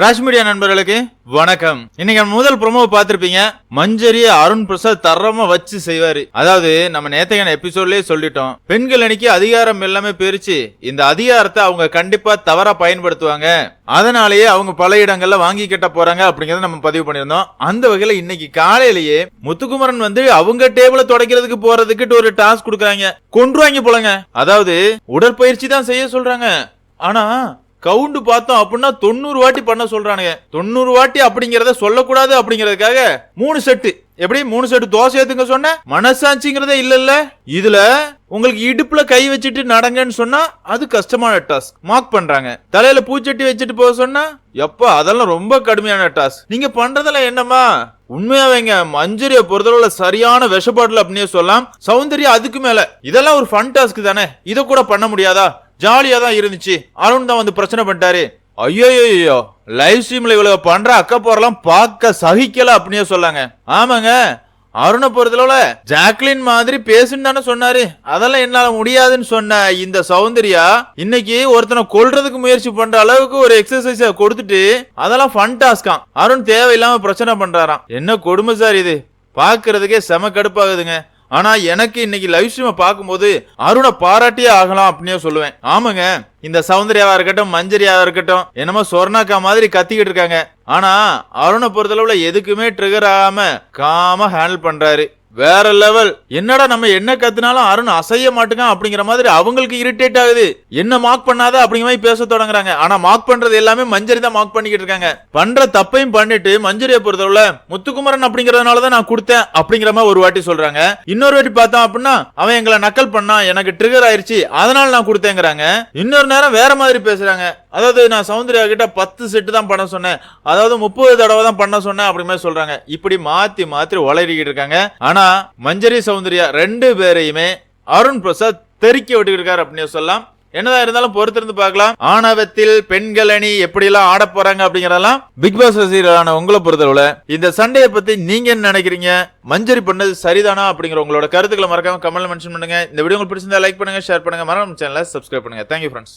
Raj media நண்பர்களுக்கு வணக்கம். இன்னைக்கு முதல் ப்ரொமோவை பார்த்துருப்பீங்க. மஞ்சரி அருண் பிரசாத் தரமா வச்சு செய்வாரு. அதாவது நம்ம நேத்தையான எபிசோட்லயே சொல்லிட்டோம். பெண்கள் அணிக்கு அதிகாரம் எல்லாமே பிரிச்சு இந்த அதிகாரத்தை அவங்க கண்டிப்பா தவறா பயன்படுத்துவாங்க. அதனாலேயே அவங்க பல இடங்கள்ல வாங்கி கட்ட போறாங்க அப்படிங்கறத நம்ம பதிவு பண்ணியிருந்தோம். அந்த வகையில இன்னைக்கு காலையிலேயே முத்துக்குமரன் வந்து அவங்க டேபிள தொடக்கிறதுக்கு போறதுக்கு ஒரு டாஸ்க் கொடுக்குறாங்க. வாங்கி போலங்க. அதாவது உடற்பயிற்சி தான் செய்ய சொல்றாங்க. ஆனா கவுண்ட் பார்த்தோம் அப்படின்னா தொண்ணூறு வாட்டி பண்ண சொல்றானுங்க. தொண்ணூறு வாட்டி அப்படிங்கறத சொல்லக்கூடாது அப்படிங்கறதுக்காக மூணு செட்டு. எப்படி? மூணு செட்டு தோசை ஏத்துங்க சொன்ன? மனசாட்சிங்கிறதே இல்ல இல்ல இதுல உங்களுக்கு இடுப்புல கை வச்சுட்டு நடங்கன்னு சொன்னா அது கஷ்டமான டாஸ்க் மார்க் பண்றாங்க. தலையில பூச்சட்டி வச்சுட்டு போக சொன்னா எப்பா அதெல்லாம் ரொம்ப கடுமையான டாஸ்க் நீங்க பண்றதெல்லாம் என்னமா உண்மையாவேங்க மஞ்சரிய பொறுத்தளவுல சரியான விஷப்பாட்டுல அப்படின்னே சொல்லலாம். சௌந்தர்யா அதுக்கு மேல. இதெல்லாம் ஒரு ஃபன் டாஸ்க் தானே. இதை கூட பண்ண முடியாதா? ஜாலியாக தான் இருந்துச்சு. அருண் தான் வந்து பிரச்சனை பண்ணிட்டாரு. ஐயோ ஐயோ லைவ் ஸ்ட்ரீம்ல இவ்வளவு பண்ற அக்க போறலாம் பார்க்க சகிக்கல அப்படின்னே சொல்லாங்க. ஆமாங்க. அருணை பொறுத்தளவுல ஜாக்லின் மாதிரி பேசுன்னு தானே சொன்னாரு. அதெல்லாம் என்னால முடியாதுன்னு சொன்ன இந்த சௌந்தர்யா இன்னைக்கு ஒருத்தனை கொல்றதுக்கு முயற்சி பண்ற அளவுக்கு ஒரு எக்ஸசைஸ் கொடுத்துட்டு அதெல்லாம் ஃபன் டாஸ்காம் அருண் தேவையில்லாம பிரச்சனை பண்றாராம். என்ன கொடுமை சார் இது? பாக்குறதுக்கே செம கடுப்பாகுதுங்க. ஆனா எனக்கு இன்னைக்கு லைவ் ஸ்ட்ரீமை பார்க்கும்போது அருணை பாராட்டியே ஆகலாம் அப்படின்னே சொல்லுவேன். ஆமாங்க இந்த சௌந்தர்யாவா இருக்கட்டும் மஞ்சரியாவா இருக்கட்டும் என்னமோ சொர்ணாக்கா மாதிரி கத்திக்கிட்டு இருக்காங்க. ஆனா அருணை பொறுத்தளவுல எதுக்குமே ட்ரிகர் ஆகாம காம ஹேண்டில் பண்றாரு. வேற லெவல். என்னடா நம்ம என்ன கத்துனாலும் அருண் அசைய மாட்டேங்க அப்படிங்கிற மாதிரி அவங்களுக்கு இரிட்டேட் ஆகுது. என்ன மார்க் பண்ணாத அப்படிங்கிற மாதிரி பேச தொடங்குறாங்க. ஆனா மார்க் பண்றது எல்லாமே மஞ்சரி தான் மார்க் பண்ணிக்கிட்டு இருக்காங்க. பண்ற தப்பையும் பண்ணிட்டு மஞ்சரியை பொறுத்தவரை முத்துக்குமரன் அப்படிங்கறதுனால தான் நான் கொடுத்தேன் அப்படிங்கிற மாதிரி ஒரு வாட்டி சொல்றாங்க. இன்னொரு வாட்டி பார்த்தோம் அப்படின்னா அவன் எங்களை நக்கல் பண்ணா எனக்கு ட்ரிகர் ஆயிருச்சு அதனால நான் கொடுத்தேங்கிறாங்க. இன்னொரு நேரம் வேற மாதிரி பேசுறாங்க. அதாவது நான் சௌந்தர்யா கிட்ட பத்து செட்டு தான் பண்ண சொன்னேன். அதாவது முப்பது தடவை தான் பண்ண சொன்னேன் அப்படிமே மாதிரி சொல்றாங்க. இப்படி மாத்தி மாத்தி உளறிக்கிட்டு இருக்காங்க. ஆனா மஞ்சரி சௌந்தர்யா ரெண்டு பேரையுமே அருண் பிரசாத் தெறிக்க விட்டுக்கிட்டு இருக்காரு அப்படின்னு சொல்லலாம். என்னதான் இருந்தாலும் பொறுத்திருந்து பார்க்கலாம். ஆணவத்தில் பெண்கள் அணி எப்படி எல்லாம் ஆட போறாங்க அப்படிங்கறதெல்லாம் பிக் பாஸ் ரசிகரான உங்களை பொறுத்தளவுல இந்த சண்டையை பத்தி நீங்க என்ன நினைக்கிறீங்க? மஞ்சரி பண்ணது சரிதானா அப்படிங்கிற உங்களோட கருத்துக்களை மறக்காம கமெண்ட்ல மென்ஷன் பண்ணுங்க. இந்த வீடியோ உங்களுக்கு பிடிச்சிருந்தா லைக் பண்ணுங்க ஷேர் பண்ணுங்க. மறக்காம சேனலை சப்ஸ்கிரைப் பண்ணுங்க. Thank you friends